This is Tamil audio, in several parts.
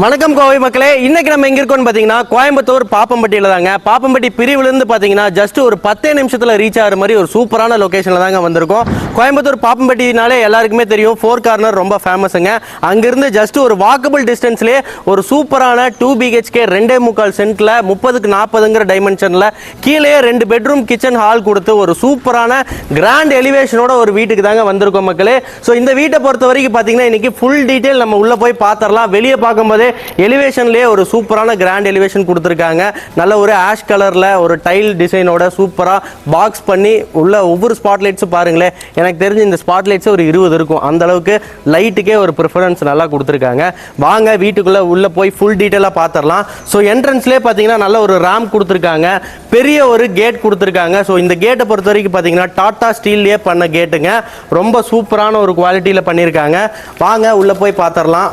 வணக்கம் கோவை மக்களே. இன்னைக்கு நம்ம எங்க இருக்கோம்னு பாத்தீங்கன்னா கோயம்புத்தூர் பாப்பம்பட்டியில தாங்க. பாப்பம்பட்டி பிரிவுல இருந்து பாத்தீங்கன்னா ஜஸ்ட் ஒரு பத்தே நிமிஷத்துல ரீச் ஆகிற மாதிரி ஒரு சூப்பரான லொகேஷன்ல தாங்க வந்திருக்கோம். கோயம்புத்தூர் பாப்பம்பட்டினாலே எல்லாருக்குமே தெரியும் ஃபோர் கார்னர் ரொம்ப ஃபேமஸுங்க அங்கிருந்து ஜஸ்ட் ஒரு வாக்கபிள் டிஸ்டன்ஸ்லேயே ஒரு சூப்பரான டூ பிஹெச்கே ரெண்டே முக்கால் சென்ட்ல முப்பதுக்கு நாற்பதுங்கிற டைமென்ஷன்ல கீழே ரெண்டு பெட்ரூம் கிச்சன் ஹால் கொடுத்து ஒரு சூப்பரான கிராண்ட் எலிவேஷனோட ஒரு வீட்டுக்கு தாங்க வந்திருக்கோம் மக்களே. ஸோ இந்த வீட்டை பொறுத்த வரைக்கும் பார்த்தீங்கன்னா இன்னைக்கு ஃபுல் டீட்டெயில் நம்ம உள்ள போய் பார்த்துடலாம் வெளியே பார்க்கும்போது எலிவேஷன்லேயே ஒரு சூப்பரான கிராண்ட் எலிவேஷன் கொடுத்துருக்காங்க. நல்ல ஒரு ஆஷ் கலரில் ஒரு டைல் டிசைனோட சூப்பராக பாக்ஸ் பண்ணி உள்ள ஒவ்வொரு ஸ்பாட் லைட்ஸும் பாருங்களேன். எனக்கு தெரிஞ்சு இந்த ஸ்பாட்லைட்ஸே ஒரு இருபது இருக்கும். அந்த அளவுக்கு லைட்டுக்கே ஒரு ப்ரிஃபரன்ஸ் நல்லா கொடுத்துருக்காங்க. வாங்க வீட்டுக்குள்ளே உள்ளே போய் ஃபுல் டீட்டெயிலாக பார்த்துடலாம் ஸோ என்ட்ரன்ஸ்லேயே பார்த்தீங்கன்னா நல்ல ஒரு ரேம் கொடுத்துருக்காங்க. பெரிய ஒரு கேட் கொடுத்துருக்காங்க. ஸோ இந்த கேட்டை பொறுத்த வரைக்கும் பார்த்தீங்கன்னா டாட்டா ஸ்டீல்லே பண்ண கேட்டுங்க ரொம்ப சூப்பரான ஒரு குவாலிட்டியில் பண்ணியிருக்காங்க வாங்க உள்ளே போய் பார்த்துடலாம்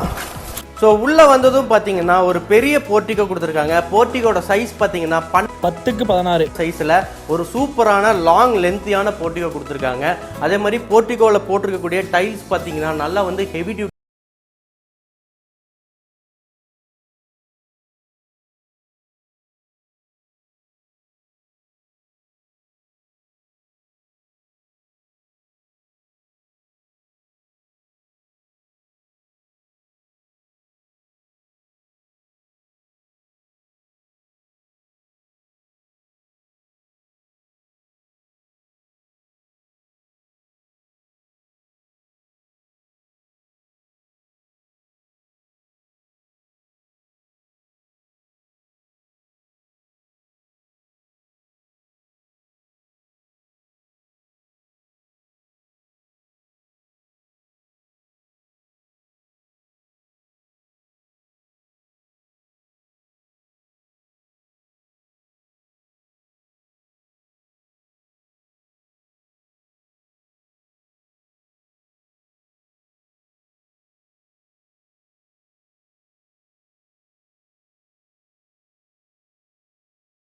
ஸோ உள்ளே வந்ததும் பார்த்தீங்கன்னா ஒரு பெரிய போர்ட்டிகோ கொடுத்துருக்காங்க. போர்ட்டிகோட சைஸ் பார்த்தீங்கன்னா பன் பத்துக்கு பதினாறு. சைஸில் ஒரு சூப்பரான லாங் லென்த்தியான போர்ட்டிகோ கொடுத்துருக்காங்க. அதே மாதிரி போர்ட்டிகோவில் போட்டிருக்கக்கூடிய டைல்ஸ் பார்த்தீங்கன்னா நல்லா வந்து ஹெவி டியூட்டி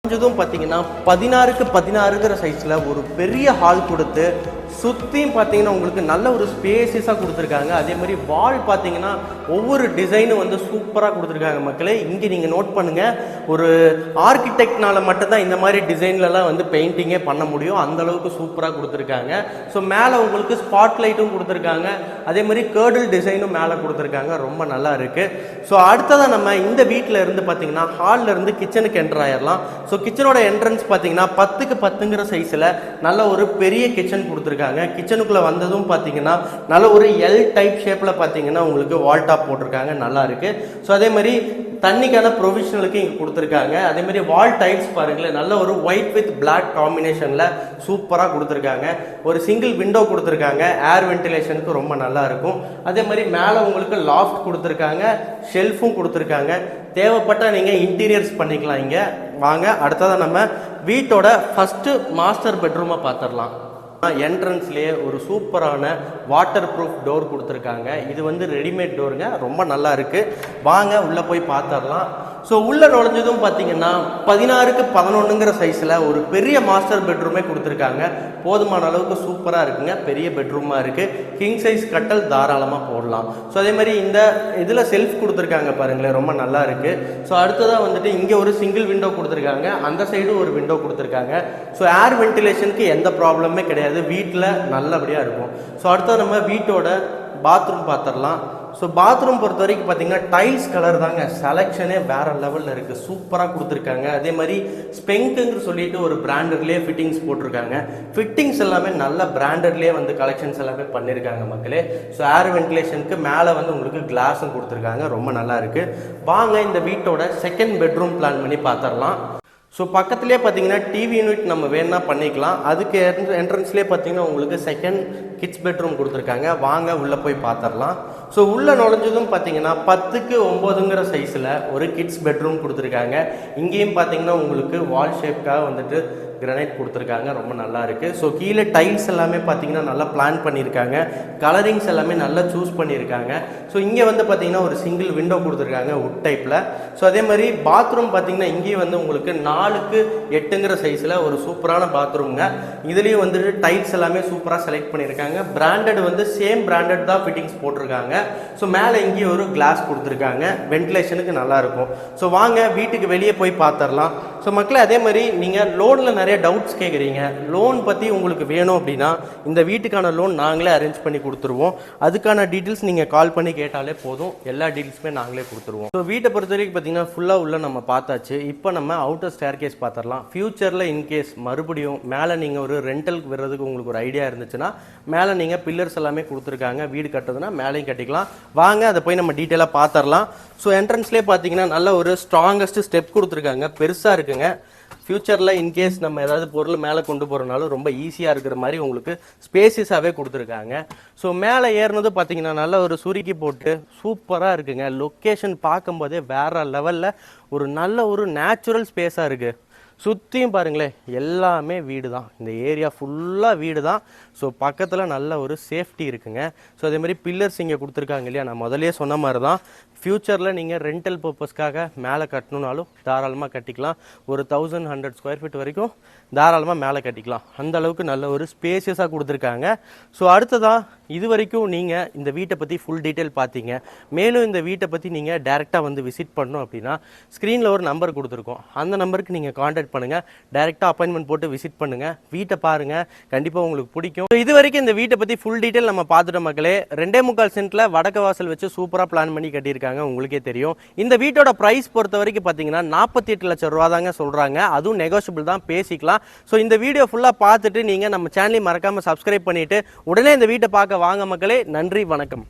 கொஞ்சதும் பார்த்தீங்கன்னா பதினாறுக்கு பதினாறுங்கிற சைஸில் ஒரு பெரிய ஹால் கொடுத்து சுற்றியும் பார்த்தீங்கன்னா உங்களுக்கு நல்ல ஒரு ஸ்பேசியஸாக கொடுத்துருக்காங்க. அதே மாதிரி வால் பார்த்தீங்கன்னா ஒவ்வொரு டிசைனும் வந்து சூப்பராக கொடுத்துருக்காங்க மக்களே. இங்கே நீங்கள் நோட் பண்ணுங்கள் ஒரு ஆர்கிடெக்ட்னால மட்டும்தான் இந்த மாதிரி டிசைன்லலாம் வந்து பெயிண்டிங்கே பண்ண முடியும். அந்த அளவுக்கு சூப்பராக கொடுத்துருக்காங்க. ஸோ மேலே உங்களுக்கு ஸ்பாட் லைட்டும் கொடுத்துருக்காங்க. அதே மாதிரி கேர்டில் டிசைனும் மேலே கொடுத்துருக்காங்க. ரொம்ப நல்லா இருக்குது ஸோ அடுத்ததாக நம்ம இந்த வீட்டில் இருந்து பார்த்தீங்கன்னா ஹாலில் இருந்து கிச்சனுக்கு என்டர் ஆயிடலாம் ஸோ கிச்சனோட என்ட்ரன்ஸ் பார்த்தீங்கன்னா பத்துக்கு பத்துங்கிற சைஸில் நல்ல ஒரு பெரிய கிச்சன் கொடுத்துருக்காங்க. கிச்சனுக்குள்ளே வந்ததும் பார்த்தீங்கன்னா நல்ல ஒரு எல் டைப் ஷேப்பில் பார்த்தீங்கன்னா உங்களுக்கு வால் டாப் போட்டிருக்காங்க. நல்லா இருக்கு. ஸோ அதே மாதிரி தண்ணிக்கான ப்ரொவிஷனலுக்கு இங்கே கொடுத்துருக்காங்க. அதே மாதிரி வால் டைல்ஸ் பாருங்களேன் நல்ல ஒரு ஒயிட் வித் பிளாக் காம்பினேஷனில் சூப்பராக கொடுத்துருக்காங்க. ஒரு சிங்கிள் விண்டோ கொடுத்துருக்காங்க. ஏர் வென்டிலேஷனுக்கு ரொம்ப நல்லா இருக்கும். அதே மாதிரி மேலே உங்களுக்கு லாஃப்ட் கொடுத்துருக்காங்க. ஷெல்ஃபும் கொடுத்துருக்காங்க. தேவைப்பட்டால் நீங்கள் இன்டீரியர்ஸ் பண்ணிக்கலாம் இங்கே. வாங்க அடுத்ததாக நம்ம வீட்டோட ஃபஸ்ட்டு மாஸ்டர் பெட்ரூமை பார்த்துடலாம் என்ட்ரன்ஸ்லேயே ஒரு சூப்பரான வாட்டர் ப்ரூஃப் டோர் கொடுத்துருக்காங்க. இது வந்து ரெடிமேட் டோருங்க ரொம்ப நல்லா இருக்குது வாங்க உள்ளே போய் பார்த்துடலாம் ஸோ உள்ளே நுழைஞ்சதும் பார்த்தீங்கன்னா பதினாறுக்கு பதினொன்றுங்கிற சைஸில் ஒரு பெரிய மாஸ்டர் பெட்ரூமே கொடுத்துருக்காங்க. போதுமான அளவுக்கு சூப்பராக இருக்குங்க. பெரிய பெட்ரூமாக இருக்குது கிங் சைஸ் கட்டல் தாராளமாக போடலாம். ஸோ அதே மாதிரி இந்த இதில் செல்ஃப் கொடுத்துருக்காங்க பாருங்களேன். ரொம்ப நல்லா இருக்குது ஸோ அடுத்ததாக வந்துட்டு இங்கே ஒரு சிங்கிள் விண்டோ கொடுத்துருக்காங்க. அந்த சைடு ஒரு விண்டோ கொடுத்துருக்காங்க. ஸோ ஏர் வென்டிலேஷனுக்கு எந்த ப்ராப்ளமே கிடையாது. வீட்டில் நல்லபடியாக இருக்கும். ஸோ அடுத்தது நம்ம வீட்டோட பாத்ரூம் பார்த்துடலாம் ஸோ பாத்ரூம் பொறுத்த வரைக்கும் பார்த்தீங்கன்னா டைல்ஸ் கலர் தாங்க செலெக்ஷனே வேற லெவலில் இருக்குது சூப்பராக கொடுத்துருக்காங்க. அதே மாதிரி ஸ்பெங்க்குங்கிற சொல்லிட்டு ஒரு பிராண்டட்லேயே ஃபிட்டிங்ஸ் போட்டிருக்காங்க. ஃபிட்டிங்ஸ் எல்லாமே நல்ல பிராண்டட்லேயே வந்து கலெக்ஷன்ஸ் எல்லாமே பண்ணியிருக்காங்க மக்களே. ஸோ ஏர் வென்டிலேஷனுக்கு மேலே வந்து உங்களுக்கு கிளாஸும் கொடுத்துருக்காங்க. ரொம்ப நல்லா இருக்குது வாங்க இந்த வீட்டோட செகண்ட் பெட்ரூம் பிளான் பண்ணி பார்த்துடலாம் ஸோ பக்கத்துலேயே பார்த்தீங்கன்னா டிவி யூனிட் நம்ம வேணால் பண்ணிக்கலாம். அதுக்கு என்ட்ரன்ஸ்லேயே பார்த்தீங்கன்னா உங்களுக்கு செகண்ட் கிட்ஸ் பெட்ரூம் கொடுத்துருக்காங்க. வாங்க உள்ளே போய் பார்த்துடலாம் ஸோ உள்ளே நுழைஞ்சதும் பார்த்தீங்கன்னா பத்துக்கு ஒம்போதுங்கிற சைஸில் ஒரு கிட்ஸ் பெட்ரூம் கொடுத்துருக்காங்க. இங்கேயும் பார்த்தீங்கன்னா உங்களுக்கு வால் ஷேப்காக வந்துட்டு கிரனைட் கொடுத்துருக்காங்க. ரொம்ப நல்லா இருக்குது ஸோ கீழே டைல்ஸ் எல்லாமே பார்த்தீங்கன்னா நல்லா பிளான் பண்ணியிருக்காங்க. கலரிங்ஸ் எல்லாமே நல்லா சூஸ் பண்ணியிருக்காங்க. ஸோ இங்கே வந்து பார்த்தீங்கன்னா ஒரு சிங்கிள் விண்டோ கொடுத்துருக்காங்க உட் டைப்பில் ஸோ அதே மாதிரி பாத்ரூம் பார்த்தீங்கன்னா இங்கேயும் வந்து உங்களுக்கு நாலுக்கு எட்டுங்கிற சைஸில் ஒரு சூப்பரான பாத்ரூம்ங்க இதுலேயும் வந்துட்டு டைல்ஸ் எல்லாமே சூப்பராக செலக்ட் பண்ணியிருக்காங்க. கொடுத்துருக்காங்க. பிராண்டட் வந்து சேம் பிராண்டட் தான் ஃபிட்டிங்ஸ் போட்டிருக்காங்க. ஸோ மேலே இங்கேயும் ஒரு கிளாஸ் கொடுத்துருக்காங்க. வென்டிலேஷனுக்கு நல்லாயிருக்கும் ஸோ வாங்க வீட்டுக்கு வெளியே போய் பார்த்துடலாம். ஸோ மக்களே அதே மாதிரி நீங்கள் லோனில் நிறைய டவுட்ஸ் கேட்குறீங்க லோன் பற்றி உங்களுக்கு வேணும் அப்படின்னா இந்த வீட்டுக்கான லோன் நாங்களே அரேஞ்ச் பண்ணி கொடுத்துருவோம். அதுக்கான டீட்டெயில்ஸ் நீங்கள் கால் பண்ணி கேட்டாலே போதும். எல்லா டீட்டெயில்ஸுமே நாங்களே கொடுத்துருவோம். ஸோ வீட்டை பொறுத்த வரைக்கும் பார்த்தீங்கன்னா ஃபுல்லாக உள்ள நம்ம பார்த்தாச்சு. இப்போ நம்ம அவுட்டர் ஸ்டேர் கேஸ் பார்த்துடலாம் ஃபியூச்சரில் இன்கேஸ் மறுபடியும் மேலே நீங்கள் ஒரு ரெண்டலுக்கு வர்றதுக்கு உங்களுக்கு ஒரு ஐடியா இருந்துச்சுன்னா மேலே நீங்கள் பில்லர்ஸ் எல்லாமே கொடுத்துருக்காங்க. வீடு கட்டுறதுனா மேலேயும் கட்டிக்கலாம். வாங்க அதை போய் நம்ம டீட்டெயிலாக பார்த்துடலாம். ஸோ என்ட்ரன்ஸ்லேயே பார்த்தீங்கன்னா நல்ல ஒரு ஸ்ட்ராங்கஸ்ட் ஸ்டெப் கொடுத்துருக்காங்க. பெருசாக வச்சுக்கோங்க. ஃப்யூச்சரில் இன்கேஸ் நம்ம ஏதாவது பொருள் மேலே கொண்டு போகிறனாலும் ரொம்ப ஈஸியாக இருக்கிற மாதிரி உங்களுக்கு ஸ்பேசிஸாகவே கொடுத்துருக்காங்க. ஸோ மேலே ஏறினது பார்த்தீங்கன்னா நல்ல ஒரு சுருக்கி போட்டு சூப்பராக இருக்குங்க. லொக்கேஷன் பார்க்கும்போதே வேற லெவலில் ஒரு நல்ல ஒரு நேச்சுரல் ஸ்பேஸாக இருக்குது சுற்றியும் பாருங்களேன் எல்லாமே வீடு தான் இந்த ஏரியா ஃபுல்லாக வீடு தான் ஸோ பக்கத்தில் நல்ல ஒரு சேஃப்டி இருக்குங்க. ஸோ அதேமாதிரி பில்லர்ஸ் இங்கே கொடுத்துருக்காங்க இல்லையா? நான் முதலே சொன்ன மாதிரி தான் ஃப்யூச்சரில் நீங்கள் ரெண்டல் பர்பஸ்க்காக மேலே கட்டணுனாலும் தாராளமாக கட்டிக்கலாம். ஒரு தௌசண்ட் ஹண்ட்ரட் ஸ்கொயர் ஃபீட் வரைக்கும் தாராளமாக மேலே கட்டிக்கலாம். அந்த அளவுக்கு நல்ல ஒரு ஸ்பேசியஸாக கொடுத்துருக்காங்க. ஸோ அடுத்ததாக இது வரைக்கும் நீங்கள் இந்த வீட்டை பற்றி ஃபுல் டீட்டெயில் பார்த்தீங்க. மேலும் இந்த வீட்டை பற்றி நீங்கள் டேரெக்டாக வந்து விசிட் பண்ணணும் அப்படின்னா ஸ்க்ரீனில் ஒரு நம்பர் கொடுத்துருக்கோம். அந்த நம்பருக்கு நீங்கள் காண்டாக்ட் பண்ணுங்கள் டேரெக்டாக அப்பாயின்மெண்ட் போட்டு விசிட் பண்ணுங்கள் வீட்டை பாருங்கள் கண்டிப்பாக உங்களுக்கு பிடிக்கும். இது வரைக்கும் இந்த வீட்டை பற்றி ஃபுல் டீட்டெயில் நம்ம பார்த்துட்டோம் மக்களே. ரெண்டே முக்கால் சென்ட்டில் வடக்கு வாசல் வச்சு சூப்பராக பிளான் பண்ணி கட்டியிருக்காங்க. உங்களுக்கே தெரியும். இந்த வீட்டோட ப்ரைஸ் பொறுத்த வரைக்கும் பார்த்தீங்கன்னா நாற்பத்தி எட்டு லட்சம் ரூபா தாங்க சொல்கிறாங்க அதுவும் நெகோஷியபிள் தான். பேசிக்கலாம். ஸோ இந்த வீடியோ ஃபுல்லாக பார்த்துட்டு நீங்கள் நம்ம சேனலையும் மறக்காமல் சப்ஸ்கிரைப் பண்ணிவிட்டு உடனே இந்த வீட்டை பார்க்க வாங்க மக்களே. நன்றி வணக்கம்.